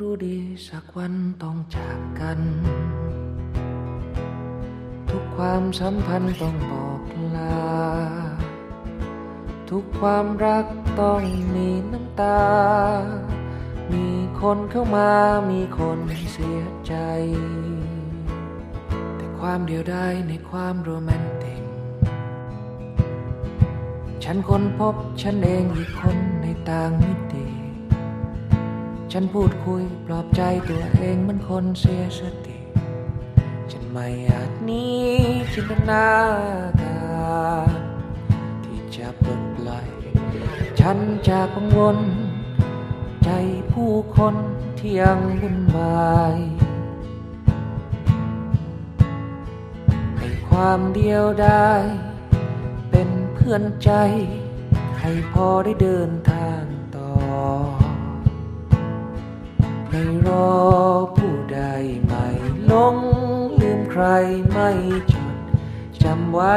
รู้ดีสักวันต้องจากกัน ทุกความสัมพันธ์ต้องบอกลา ทุกความรักต้องมีน้ำตา มีคนเข้ามามีคนเสียใจ แต่ความเดียวดายในความโรแมนติก ฉันคนพบฉันเองอีกคนในต่างมิติ ฉันพูดคุยปลอบใจตัวเองเหมันคนเสียสติ ฉันไม่อาจนี้จินตนาการที่จะปลดปล่อย ฉันจากกังวล ใจผู้คนที่ยังวุ่นวายให้ความเดียวได้เป็นเพื่อนใจ ให้พอได้เดินทาง ผู้ใดไม่ลงลืมใครไม่จดจำไว้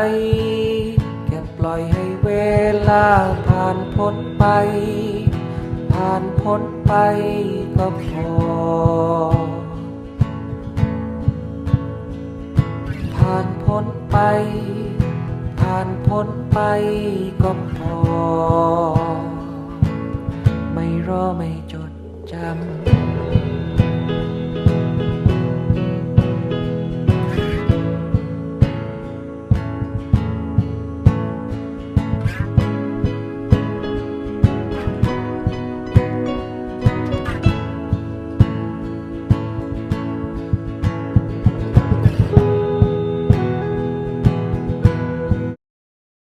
แค่ปล่อยให้เวลาผ่านพ้นไป ผ่านพ้นไปก็พอ ผ่านพ้นไป ผ่านพ้นไปก็พอ ไม่รอไม่จดจำ